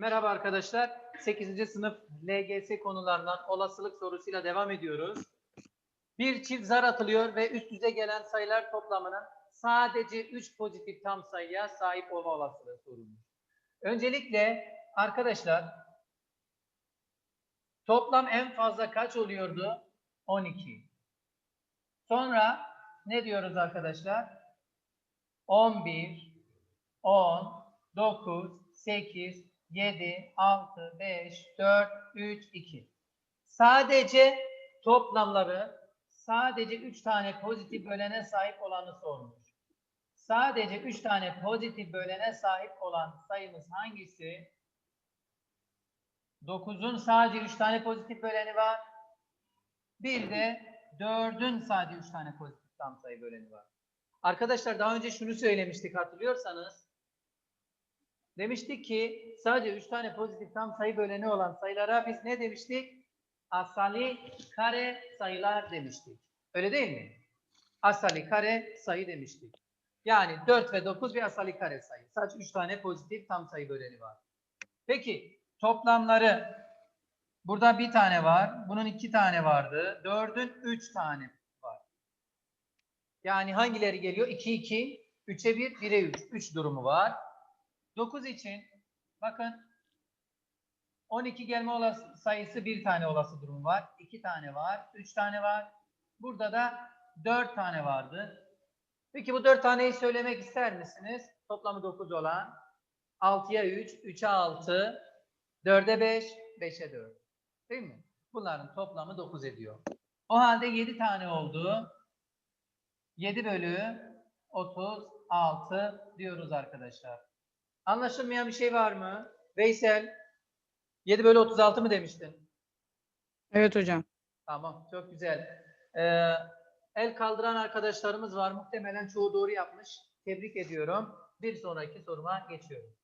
Merhaba arkadaşlar. 8. sınıf LGS konularından olasılık sorusuyla devam ediyoruz. Bir çift zar atılıyor ve üst üste gelen sayılar toplamının sadece 3 pozitif tam sayıya sahip olma olasılığı sorulmuş. Öncelikle arkadaşlar toplam en fazla kaç oluyordu? 12. Sonra ne diyoruz arkadaşlar? 11, 10, 9, 8, 7, 6, 5, 4, 3, 2. Sadece toplamları sadece 3 tane pozitif bölene sahip olanı sormuş. Sadece 3 tane pozitif bölene sahip olan sayımız hangisi? 9'un sadece 3 tane pozitif böleni var. Bir de 4'ün sadece 3 tane pozitif tam sayı böleni var. Arkadaşlar daha önce şunu söylemiştik hatırlıyorsanız. Demiştik ki sadece 3 tane pozitif tam sayı böleni olan sayılara biz ne demiştik? Asali kare sayılar demiştik. Öyle değil mi? Asali kare sayı demiştik. Yani 4 ve 9 bir asali kare sayı. Sadece 3 tane pozitif tam sayı böleni var. Peki toplamları burada bir tane var. Bunun iki tane vardı. 4'ün 3 tane var. Yani hangileri geliyor? 2, 2, 3'e 1, 1'e 3. 3 durumu var. 9 için bakın 12 gelme olası sayısı bir tane olası durumu var. 2 tane var. 3 tane var. Burada da 4 tane vardı. Peki bu 4 taneyi söylemek ister misiniz? Toplamı 9 olan 6'ya 3, 3'e 6, 4'e 5, 5'e 4. Değil mi? Bunların toplamı 9 ediyor. O halde 7 tane oldu. 7 bölü 36 diyoruz arkadaşlar. Anlaşılmayan bir şey var mı? Veysel 7 bölü 36 mı demiştin? Evet hocam. Tamam çok güzel. Ee, el kaldıran arkadaşlarımız var. Muhtemelen çoğu doğru yapmış. Tebrik ediyorum. Bir sonraki soruma geçiyorum.